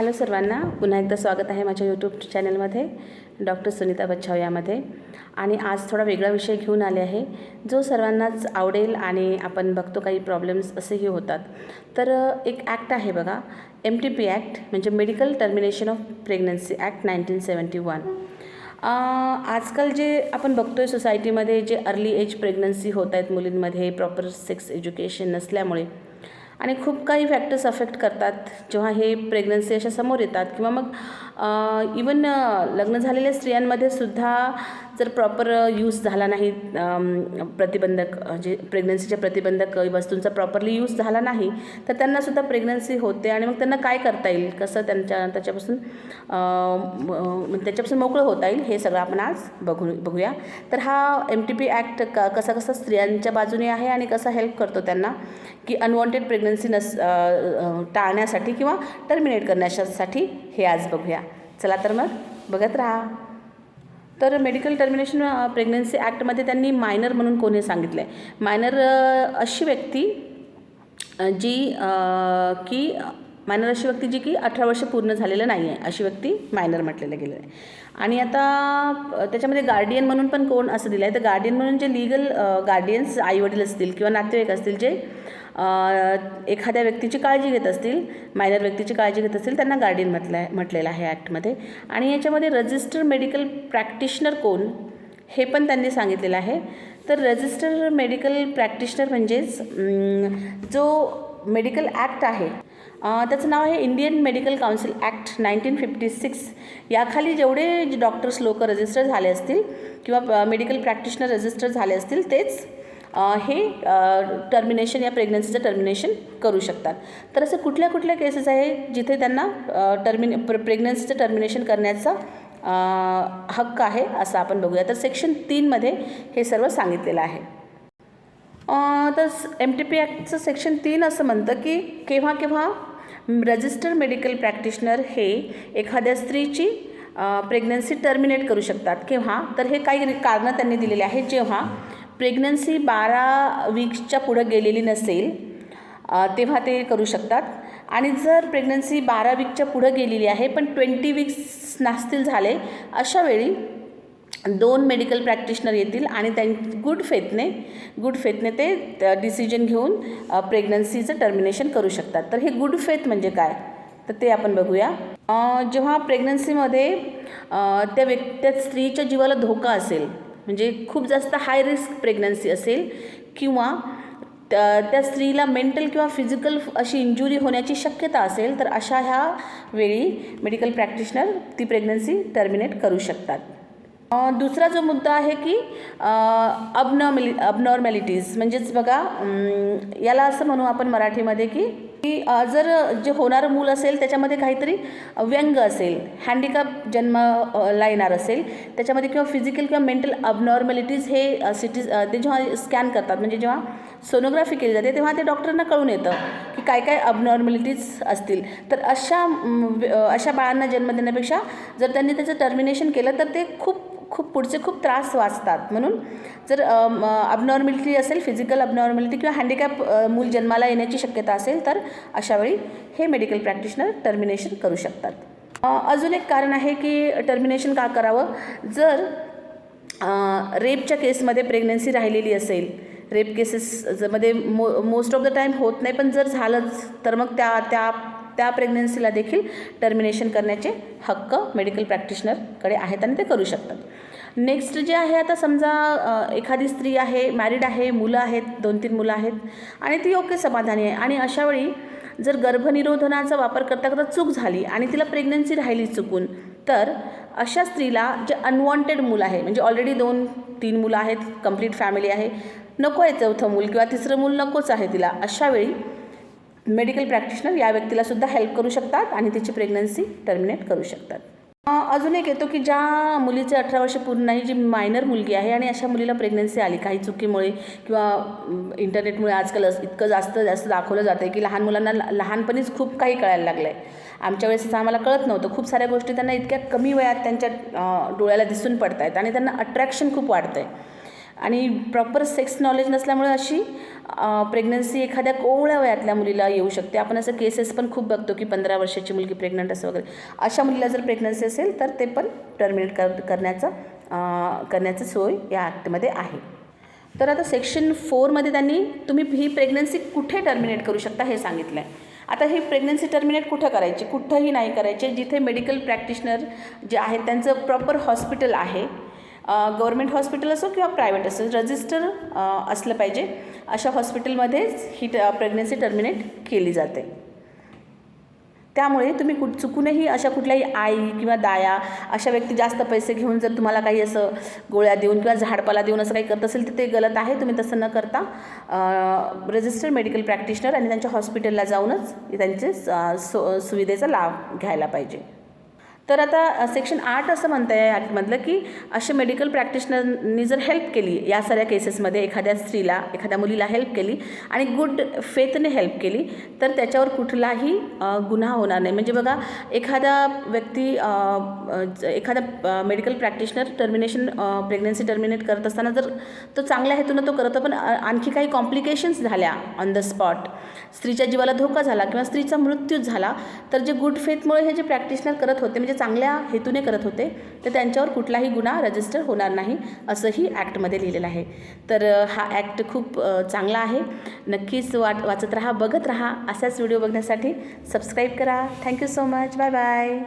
Hello सर्वांना पुन्हा एकदा स्वागत आहे माझ्या यूट्यूब चॅनलमध्ये डॉक्टर सुनीता बच्छाव यामध्ये. आणि आज थोडा वेगळा विषय घेऊन आले आहे जो सर्वांनाच आवडेल आणि आपण बघतो काही प्रॉब्लेम्स असेही होतात. तर एक ॲक्ट आहे बघा एम टी पी ॲक्ट म्हणजे medical termination of pregnancy act nineteen seventy one आजकाल जे आपण बघतो आहे सोसायटीमध्ये जे अर्ली एज प्रेग्नन्सी होत आहेत मुलींमध्ये प्रॉपर सेक्स एज्युकेशन नसल्यामुळे आणि खूप काही फॅक्टर्स अफेक्ट करतात. जेव्हा हे प्रेग्नन्सी अशा समोर येतात किंवा मग इवन लग्न झालेल्या स्त्रियांमध्ये सुद्धा जर प्रॉपर यूज झाला नाही प्रतिबंधक जे प्रेग्नन्सीच्या प्रतिबंधक वस्तूंचा प्रॉपरली यूज झाला नाही तर त्यांनासुद्धा प्रेग्नन्सी होते आणि मग त्यांना काय करता येईल? कसं त्यांच्या त्याच्यापासून म्हणजे त्याच्यापासून मोकळं होता येईल? हे सगळं आपण आज बघू बघूया. तर हा एम टी पी ॲक्ट क कसा कसा स्त्रियांच्या बाजूने आहे आणि कसा हेल्प करतो त्यांना? की अनवॉन्टेड प्रेग्नन्सी नस टाळण्यासाठी किंवा टर्मिनेट करण्यासाठी हे आज बघूया. चला तर मग बघत राहा. तर मेडिकल टर्मिनेशन प्रेग्नन्सी ॲक्टमध्ये त्यांनी मायनर म्हणून कोणी सांगितलं आहे मायनर अशी व्यक्ती जी की मायनर अशी व्यक्ती जी की अठरा वर्ष पूर्ण झालेलं नाही आहे अशी व्यक्ती मायनर म्हटलेलं गेलं आहे. आणि आता त्याच्यामध्ये गार्डियन म्हणून पण कोण असं दिलं आहे तर गार्डियन म्हणून जे लिगल गार्डियन्स आईवडील असतील किंवा नातेवाईक असतील जे एखाद्या व्यक्तीची काळजी घेत असतील मायनर व्यक्तीची काळजी घेत असतील त्यांना गार्डियन म्हटलं आहे म्हटलेलं आहे ॲक्टमध्ये आणि याच्यामध्ये रजिस्टर मेडिकल प्रॅक्टिशनर कोण हे पण त्यांनी सांगितलेलं आहे. तर रजिस्टर मेडिकल प्रॅक्टिशनर म्हणजेच जो मेडिकल ॲक्ट आहे त्याचं नाव आहे Indian medical council act nineteen fifty six. याखाली जेवढे डॉक्टर्स लोक रजिस्टर झाले असतील किंवा मेडिकल प्रॅक्टिशनर रजिस्टर झाले असतील तेच हे टर्मिनेशन या प्रेग्नन्सीचं टर्मिनेशन करू शकतात. तर असे कुठल्या कुठल्या केसेस आहे जिथे त्यांना टर्मिने प्र प्रेग्नन्सीचं टर्मिनेशन करण्याचा हक्क आहे असं आपण बघूया. तर सेक्शन तीनमध्ये हे सर्व सांगितलेलं आहे. तर एम टी पी ॲक्टचं सेक्शन तीन असं म्हणतं की केव्हा केव्हा रजिस्टर मेडिकल प्रॅक्टिशनर हे एखाद्या स्त्रीची प्रेग्नन्सी टर्मिनेट करू शकतात. केव्हा? तर हे काही कारणं त्यांनी दिलेली आहेत. जेव्हा प्रेग्नन्सी बारा वीक्सच्या पुढं गेलेली नसेल तेव्हा ते करू शकतात. आणि जर प्रेग्नन्सी बारा वीकच्या पुढं गेलेली आहे पण ट्वेंटी वीक्स नास्तील झाले अशा वेळी दोन मेडिकल प्रॅक्टिशनर येतील आणि त्यां गुड फेथने गुड फेथने ते डिसिजन घेऊन प्रेग्नन्सीचं टर्मिनेशन करू शकतात. तर हे गुड फेथ म्हणजे काय? तर ते आपण बघूया. जेव्हा प्रेग्नन्सीमध्ये त्या व्यक् त्या स्त्रीच्या जीवाला धोका असेल म्हणजे खूप जास्त हाय रिस्क प्रेग्नन्सी असेल किंवा त्या त्या स्त्रीला मेंटल किंवा फिजिकल अशी इंजुरी होण्याची शक्यता असेल तर अशा ह्या वेळी मेडिकल प्रॅक्टिशनर ती प्रेग्नन्सी टर्मिनेट करू शकतात. दुसरा जो मुद्दा आहे की अबनॉर्मॅलि अबनॉर्मॅलिटीज म्हणजेच बघा याला असं म्हणू आपण मराठीमध्ये की की जर जे होणारं मूल असेल त्याच्यामध्ये काहीतरी व्यंग असेल हँडिकॅप जन्म ला येणार असेल त्याच्यामध्ये किंवा फिजिकल किंवा मेंटल अबनॉर्मॅलिटीज हे सिटीज ते जेव्हा स्कॅन करतात म्हणजे जेव्हा सोनोग्राफी केली जाते तेव्हा ते डॉक्टरांना कळून येतं की काय काय अबनॉर्मॅलिटीज असतील. तर अशा अशा बाळांना जन्म देण्यापेक्षा जर त्यांनी त्याचं टर्मिनेशन केलं तर ते खूप खूप पुढचे खूप त्रास वाचतात. म्हणून जर अबनॉर्मॅलिटी असेल फिजिकल अबनॉर्मॅलिटी किंवा हँडिकॅप मूल जन्माला येण्याची शक्यता असेल तर अशावेळी हे मेडिकल प्रॅक्टिशनर टर्मिनेशन करू शकतात. अजून एक कारण आहे की टर्मिनेशन का करावं? जर रेपच्या केसमध्ये प्रेग्नन्सी राहिलेली असेल रेप केसेस मध्ये मो मोस्ट ऑफ द टाईम होत नाही पण जर झालंच तर मग त्या त्या त्या प्रेग्नन्सीला देखील टर्मिनेशन करण्याचे हक्क मेडिकल प्रॅक्टिशनरकडे आहेत आणि ते करू शकतात. नेक्स्ट जे आहे आता समजा एखादी स्त्री आहे मॅरिड आहे मुलं आहेत दोन तीन मुलं आहेत आणि ती योग्य समाधानी आहे आणि अशावेळी जर गर्भनिरोधनाचा वापर करता करता चूक झाली आणि तिला प्रेग्नन्सी राहिली चुकून तर अशा स्त्रीला जे अनवॉन्टेड मूल आहे म्हणजे ऑलरेडी दोन तीन मुलं आहेत कंप्लीट फॅमिली आहे नको आहे चौथं मूल किंवा तिसरं मूल नकोच आहे तिला अशावेळी मेडिकल प्रॅक्टिशनर या व्यक्तीला सुद्धा हेल्प करू शकतात आणि तिची प्रेग्नन्सी टर्मिनेट करू शकतात. अजून एक येतो की ज्या मुलीचे अठरा वर्ष पूर्ण नाही जी मायनर मुलगी आहे आणि अशा मुलीला प्रेग्नन्सी आली काही चुकीमुळे किंवा इंटरनेटमुळे आजकाल अस- इतकं जास्त जास्त दाखवलं जातं आहे की लहान मुलांना लहानपणीच खूप काही कळायला लागलं आहे आमच्या वेळेस असं आम्हाला कळत नव्हतं. खूप साऱ्या गोष्टी त्यांना इतक्या कमी वयात त्यांच्या डोळ्याला दिसून पडत आहेत आणि त्यांना अट्रॅक्शन खूप वाढतं आहे आणि प्रॉपर सेक्स नॉलेज नसल्यामुळे अशी प्रेग्नन्सी एखाद्या कोवळ्या वयातल्या मुलीला येऊ शकते. आपण असं केसेस पण खूप बघतो की पंधरा वर्षाची मुलगी प्रेग्नंट असं वगैरे. अशा मुलीला जर प्रेग्नन्सी असेल तर ते पण टर्मिनेट कर करण्याचं करण्याचं सोय या ॲक्टमध्ये आहे. तर आता सेक्शन फोरमध्ये त्यांनी तुम्ही ही प्रेग्नन्सी कुठे टर्मिनेट करू शकता हे सांगितलं आहे आता ही प्रेग्नन्सी टर्मिनेट कुठं करायची? कुठंही नाही करायचे. जिथे मेडिकल प्रॅक्टिशनर जे आहेत त्यांचं प्रॉपर हॉस्पिटल आहे. गव्हर्मेंट हॉस्पिटल असो किंवा प्रायव्हेट असो रजिस्टर असलं पाहिजे. अशा हॉस्पिटलमध्येच ही ट प्रेग्नन्सी टर्मिनेट केली जाते. त्यामुळे तुम्ही कुठ चुकूनही अशा कुठल्याही आई किंवा दाया अशा व्यक्ती जास्त पैसे घेऊन जर तुम्हाला काही असं गोळ्या देऊन किंवा झाडपाला देऊन असं काही करत असेल तर ते गलत आहे. तुम्ही तसं न करता रजिस्टर्ड मेडिकल प्रॅक्टिशनर आणि त्यांच्या हॉस्पिटलला जाऊनच त्यांचे स- सु सुविधेचा लाभ घ्यायला पाहिजे. तर आता सेक्शन आठ असं म्हणता आहे ॲक्टमधलं की असे मेडिकल प्रॅक्टिशनरनी जर हेल्प केली या साऱ्या केसेसमध्ये एखाद्या स्त्रीला एखाद्या मुलीला हेल्प केली आणि गुड फेथने हेल्प केली तर त्याच्यावर कुठलाही गुन्हा होणार नाही. म्हणजे बघा एखादा व्यक्ती ज- एखादा medical practitioner termination pregnancy terminate करत असताना जर तो चांगल्या हेतूनं तो करतो पण आणखी काही कॉम्प्लिकेशन्स झाल्या ऑन द स्पॉट स्त्रीच्या जीवाला धोका झाला किंवा स्त्रीचा मृत्यू झाला तर जे गुड फेथमुळे हे जे प्रॅक्टिशनर करत होते म्हणजे चांगल्या हेतूने करत होते तर त्यांच्यावर कुठलाही गुन्हा रजिस्टर होणार नाही असंही ॲक्टमध्ये लिहिलेलं आहे. तर हा ॲक्ट खूप चांगला आहे. नक्कीच वाट वाचत राहा बघत राहा. असाच व्हिडिओ बघण्यासाठी सबस्क्राईब करा. Thank you so much bye bye